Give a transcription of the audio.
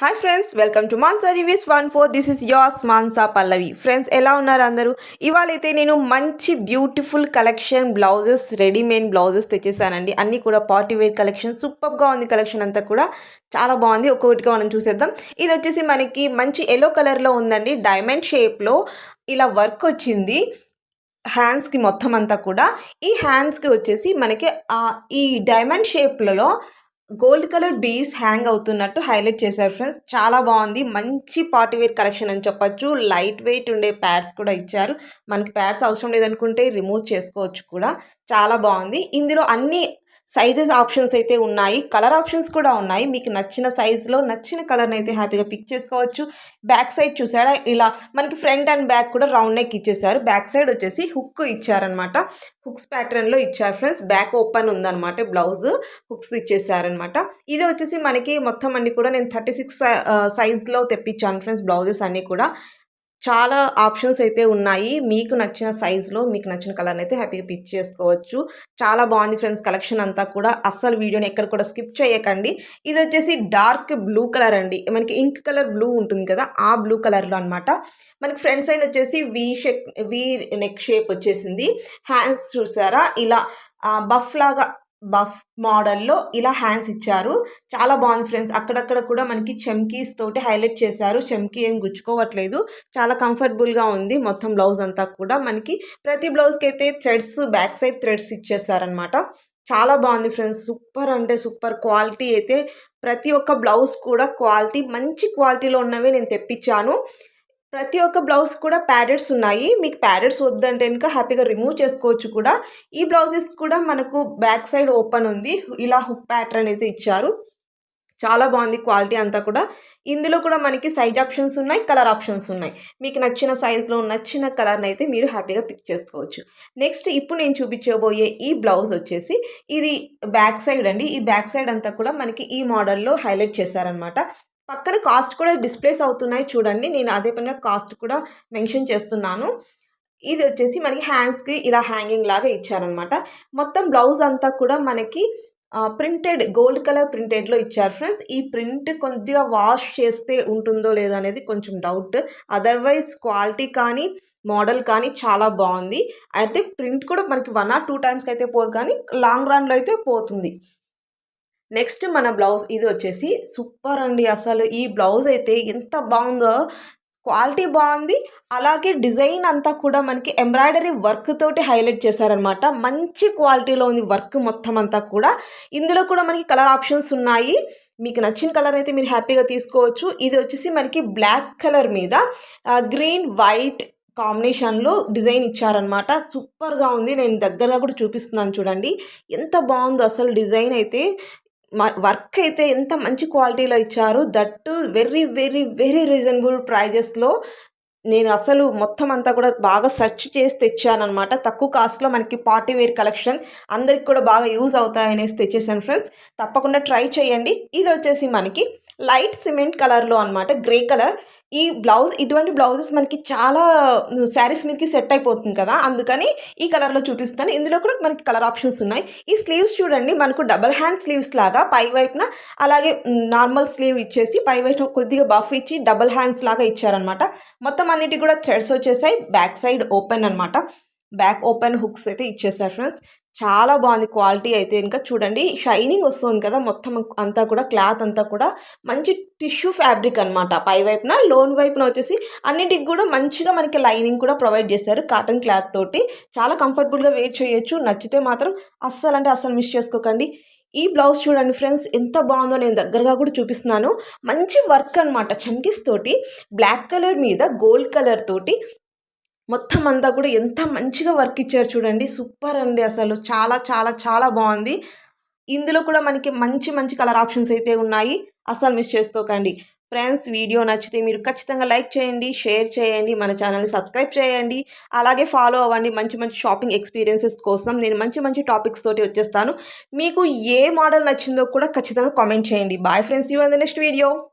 Hi friends welcome to Mansa reviews one four this is yours Mansa Pallavi friends ఎలా ఉన్నారు అందరూ? ఇవాళైతే నేను మంచి beautiful collection blouses readymade blouses తెచ్చేసానండి. అన్నీ కూడా పార్టీ వేర్ కలెక్షన్ సూపర్గా ఉంది కలెక్షన్ అంతా కూడా. చాలా బాగుంది. ఒక్కొక్కటిగా మనం చూసేద్దాం. ఇది వచ్చేసి మనకి మంచి ఎల్లో కలర్లో ఉందండి. డైమండ్ షేప్లో ఇలా వర్క్ వచ్చింది. హ్యాండ్స్కి మొత్తం అంతా కూడా. ఈ హ్యాండ్స్కి వచ్చేసి మనకి ఈ డైమండ్ షేప్లలో గోల్డ్ కలర్ బీస్ హ్యాంగ్ అవుతున్నట్టు హైలైట్ చేశారు ఫ్రెండ్స్. చాలా బాగుంది. మంచి పార్టీ వేర్ కలెక్షన్ అని చెప్పొచ్చు. లైట్ వెయిట్ ఉండే ప్యాడ్స్ కూడా ఇచ్చారు. మనకి ప్యాడ్స్ అవసరం లేదనుకుంటే రిమూవ్ చేసుకోవచ్చు కూడా. చాలా బాగుంది. ఇందులో అన్ని సైజెస్ ఆప్షన్స్ అయితే ఉన్నాయి. కలర్ ఆప్షన్స్ కూడా ఉన్నాయి. మీకు నచ్చిన సైజులో నచ్చిన కలర్ని అయితే హ్యాపీగా పిక్ చేసుకోవచ్చు. బ్యాక్ సైడ్ చూసారా? ఇలా మనకి ఫ్రంట్ అండ్ బ్యాక్ కూడా రౌండ్ నెక్ ఇచ్చేసారు. బ్యాక్ సైడ్ వచ్చేసి హుక్ ఇచ్చారనమాట హుక్స్ ప్యాటర్న్లో ఇచ్చారు ఫ్రెండ్స్. బ్యాక్ ఓపెన్ ఉందన్నమాట బ్లౌజ్. హుక్స్ ఇచ్చేసారనమాట ఇది వచ్చేసి మనకి మొత్తం అన్ని కూడా నేను థర్టీ సిక్స్ సైజ్లో తెప్పించాను ఫ్రెండ్స్ బ్లౌజెస్ అన్నీ కూడా. చాలా ఆప్షన్స్ అయితే ఉన్నాయి. మీకు నచ్చిన సైజులో మీకు నచ్చిన కలర్ని అయితే హ్యాపీగా పిక్ చేసుకోవచ్చు. చాలా బాగుంది ఫ్రెండ్స్ కలెక్షన్ అంతా కూడా. అస్సలు వీడియోని ఎక్కడ కూడా స్కిప్ చేయకండి. ఇది వచ్చేసి డార్క్ బ్లూ కలర్ అండి. మనకి ఇంక్ కలర్ బ్లూ ఉంటుంది కదా ఆ బ్లూ కలర్లో అనమాట మనకి ఫ్రంట్ సైడ్ వచ్చేసి V shape V neck shape వచ్చేసింది. హ్యాండ్స్ చూసారా? ఇలా బఫ్ లాగా బఫ్ మోడల్లో ఇలా హ్యాండ్స్ ఇచ్చారు. చాలా బాగుంది ఫ్రెండ్స్. అక్కడక్కడ కూడా మనకి చెమ్కీస్ తోటి హైలైట్ చేశారు. చెమ్కీ ఏం గుచ్చుకోవట్లేదు. చాలా కంఫర్టబుల్గా ఉంది. మొత్తం బ్లౌజ్ అంతా కూడా మనకి ప్రతి బ్లౌజ్కి అయితే థ్రెడ్స్ బ్యాక్ సైడ్ థ్రెడ్స్ ఇచ్చేసారనమాట చాలా బాగుంది ఫ్రెండ్స్. సూపర్ అంటే సూపర్ క్వాలిటీ అయితే ప్రతి ఒక్క బ్లౌజ్ కూడా క్వాలిటీ మంచి క్వాలిటీలో ఉన్నవే నేను తెప్పించాను. ప్రతి ఒక్క బ్లౌజ్ కూడా ప్యాడెడ్స్ ఉన్నాయి. మీకు ప్యాడెడ్స్ వద్దంటే కనుక హ్యాపీగా రిమూవ్ చేసుకోవచ్చు కూడా. ఈ బ్లౌజెస్ కూడా మనకు బ్యాక్ సైడ్ ఓపెన్ ఉంది. ఇలా హుక్ ప్యాటర్న్ అయితే ఇచ్చారు. చాలా బాగుంది క్వాలిటీ అంతా కూడా. ఇందులో కూడా మనకి సైజ్ ఆప్షన్స్ ఉన్నాయి కలర్ ఆప్షన్స్ ఉన్నాయి. మీకు నచ్చిన సైజులో నచ్చిన కలర్ని అయితే మీరు హ్యాపీగా పిక్ చేసుకోవచ్చు. నెక్స్ట్ ఇప్పుడు నేను చూపించబోయే ఈ బ్లౌజ్ వచ్చేసి ఇది బ్యాక్ సైడ్ అండి. ఈ బ్యాక్ సైడ్ అంతా కూడా మనకి ఈ మోడల్లో హైలైట్ చేశారనమాట పక్కన కాస్ట్ కూడా డిస్ప్లేస్ అవుతున్నాయి చూడండి. నేను అదే పనిగా కాస్ట్ కూడా మెన్షన్ చేస్తున్నాను. ఇది వచ్చేసి మనకి హ్యాండ్స్కి ఇలా హ్యాంగింగ్ లాగా ఇచ్చారనమాట మొత్తం బ్లౌజ్ అంతా కూడా మనకి ప్రింటెడ్ గోల్డ్ కలర్ ప్రింటెడ్లో ఇచ్చారు ఫ్రెండ్స్. ఈ ప్రింట్ కొద్దిగా వాష్ చేస్తే ఉంటుందో లేదో అనేది కొంచెం డౌట్. అదర్వైజ్ క్వాలిటీ కానీ మోడల్ కానీ చాలా బాగుంది. అయితే ప్రింట్ కూడా మనకి వన్ ఆర్ టూ టైమ్స్కి అయితే పోదు కానీ లాంగ్ రన్లో అయితే పోతుంది. నెక్స్ట్ మన బ్లౌజ్ ఇది వచ్చేసి సూపర్ అండి అసలు. ఈ బ్లౌజ్ అయితే ఎంత బాగుందో క్వాలిటీ బాగుంది అలాగే డిజైన్ అంతా కూడా మనకి ఎంబ్రాయిడరీ వర్క్ తోటి హైలైట్ చేశారనమాట మంచి క్వాలిటీలో ఉంది వర్క్ మొత్తం అంతా కూడా. ఇందులో కూడా మనకి కలర్ ఆప్షన్స్ ఉన్నాయి. మీకు నచ్చిన కలర్ అయితే మీరు హ్యాపీగా తీసుకోవచ్చు. ఇది వచ్చేసి మనకి బ్లాక్ కలర్ మీద గ్రీన్ వైట్ కాంబినేషన్లో డిజైన్ ఇచ్చారనమాట సూపర్గా ఉంది. నేను దగ్గరగా కూడా చూపిస్తున్నాను చూడండి. ఎంత బాగుందో అసలు డిజైన్ అయితే. వర్క్ అయితే ఎంత మంచి క్వాలిటీలో ఇచ్చారు. That very very very reasonable ప్రైజెస్లో నేను అసలు మొత్తం అంతా కూడా బాగా సెర్చ్ చేసి తెచ్చానమాట తక్కువ కాస్ట్లో మనకి పార్టీ వేర్ కలెక్షన్ అందరికి కూడా బాగా యూజ్ అవుతాయనేసి తెచ్చేసాను ఫ్రెండ్స్. తప్పకుండా ట్రై చేయండి. ఇది వచ్చేసి మనకి లైట్ సిమెంట్ కలర్లో అనమాట గ్రే కలర్. ఈ బ్లౌజ్ ఇటువంటి బ్లౌజెస్ మనకి చాలా శారీస్ మీదకి సెట్ అయిపోతుంది కదా అందుకని ఈ కలర్లో చూపిస్తాను ఇందులో కూడా మనకి కలర్ ఆప్షన్స్ ఉన్నాయి. ఈ స్లీవ్స్ చూడండి మనకు డబల్ హ్యాండ్ స్లీవ్స్ లాగా పై వైపున అలాగే నార్మల్ స్లీవ్ ఇచ్చేసి పై వైపు కొద్దిగా బఫ్ ఇచ్చి డబల్ హ్యాండ్స్ లాగా ఇచ్చారనమాట మొత్తం అన్నిటి కూడా థ్రెడ్స్ వచ్చేసాయి బ్యాక్ సైడ్ ఓపెన్ అనమాట బ్యాక్ ఓపెన్ హుక్స్ అయితే ఇచ్చేసారు ఫ్రెండ్స్. చాలా బాగుంది క్వాలిటీ అయితే ఇంకా చూడండి. షైనింగ్ వస్తుంది కదా మొత్తం అంతా కూడా క్లాత్ అంతా కూడా. మంచి టిష్యూ ఫ్యాబ్రిక్ అనమాట పై వైపున లోన్ వైపున వచ్చేసి అన్నిటికి కూడా మంచిగా మనకి లైనింగ్ కూడా ప్రొవైడ్ చేశారు కాటన్ క్లాత్ తోటి. చాలా కంఫర్టబుల్గా వేర్ చేయొచ్చు. నచ్చితే మాత్రం అస్సలు అంటే అస్సలు మిస్ చేసుకోకండి. ఈ బ్లౌజ్ చూడండి ఫ్రెండ్స్ ఎంత బాగుందో నేను దగ్గరగా కూడా చూపిస్తున్నాను. మంచి వర్క్ అనమాట చంకిస్ తోటి. బ్లాక్ కలర్ మీద గోల్డ్ కలర్ తోటి మొత్తం అంతా కూడా ఎంత మంచిగా వర్క్ ఇచ్చారు చూడండి. సూపర్ అండి అసలు. చాలా చాలా చాలా బాగుంది. ఇందులో కూడా మనకి మంచి మంచి కలర్ ఆప్షన్స్ అయితే ఉన్నాయి. అసలు మిస్ చేసుకోకండి. ఫ్రెండ్స్ వీడియో నచ్చితే మీరు ఖచ్చితంగా లైక్ చేయండి షేర్ చేయండి మన ఛానల్ని సబ్స్క్రైబ్ చేయండి. అలాగే ఫాలో అవ్వండి మంచి మంచి షాపింగ్ ఎక్స్పీరియన్సెస్ కోసం. నేను మంచి మంచి టాపిక్స్ తోటి వచ్చేస్తాను. మీకు ఏ మోడల్ నచ్చిందో కూడా ఖచ్చితంగా కామెంట్ చేయండి. Bye friends you and the next video.